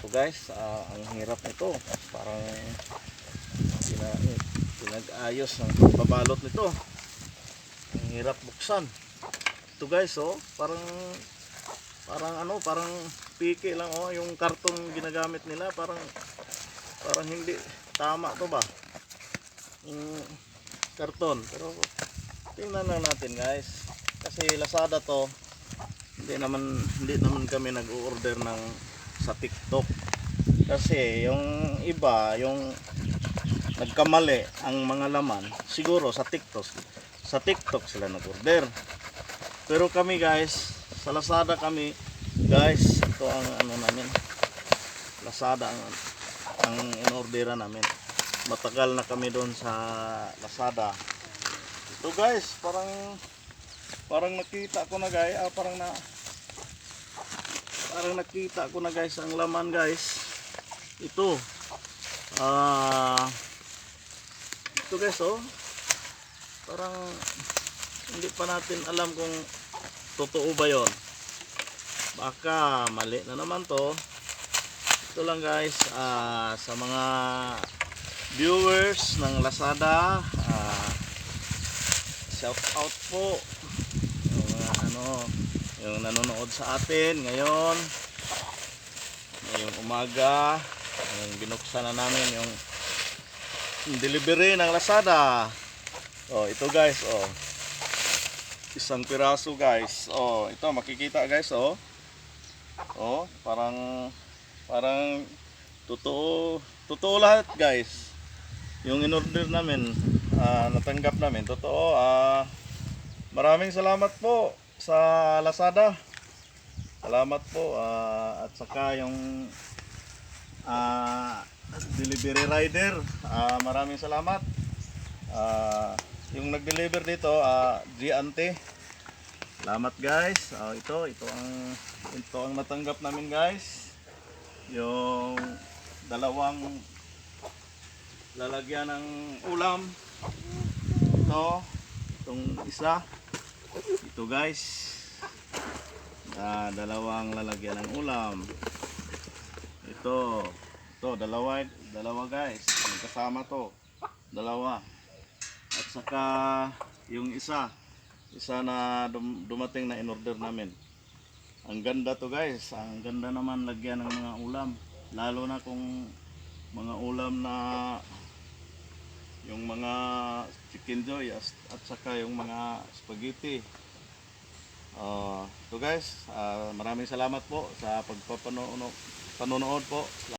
So guys, ah, ang hirap nito. Parang pina, pinag-ayos ng pagbabalot nito. Ang hirap buksan. Ito guys, oh, parang parang ano, parang piki lang oh, yung karton ginagamit nila, parang parang hindi tama to ba? Yung karton. Pero tingnan lang natin guys. Kasi Lazada to, hindi naman hindi naman kami nag-order ng sa TikTok. Kasi yung iba, yung nagkamali ang mga laman, siguro sa TikTok. Sa TikTok sila nag-order. Pero kami guys, sa Lazada kami, guys, ito ang ano namin. Lazada ang ang inorderan namin. Matagal na kami doon sa Lazada. Ito guys, parang parang nakita ko na guys, ah, parang na parang nakita ko na guys ang laman guys. Ito. Ah ito guys oh. Parang hindi pa natin alam kung totoo ba 'yon. Baka mali na naman to. Ito lang guys ah, sa mga viewers ng Lazada ah, shout out po mga ano yung nanonood sa atin ngayon ngayong umaga yung binuksan na namin yung delivery ng Lazada. Oh ito guys oh. Isang piraso guys. Oh ito makikita guys oh. Oh parang parang totoo totoo lahat guys. Yung in-order namin ah, natanggap namin totoo ah. Maraming salamat po sa Lazada. Salamat po ah, at saka yung ah, delivery rider. Ah, maraming salamat. Ah, yung nag-deliver dito ah, Giante salamat guys. Ah, ito ito ang ito ang natanggap namin guys. Yung dalawang lalagyan ng ulam. Ito itong isa ito guys. Ah, dalawang lalagyan ng ulam. Ito. Ito dalawa dalawa guys. Kasama to. Dalawa. At saka yung isa. Isa na dum- dumating na in-order namin. Ang ganda to guys. Ang ganda naman lagyan ng mga ulam. Lalo na kung mga ulam na yung mga chicken joy at saka yung mga spaghetti. Ah, so guys ah, maraming salamat po sa pagpapanood panonood po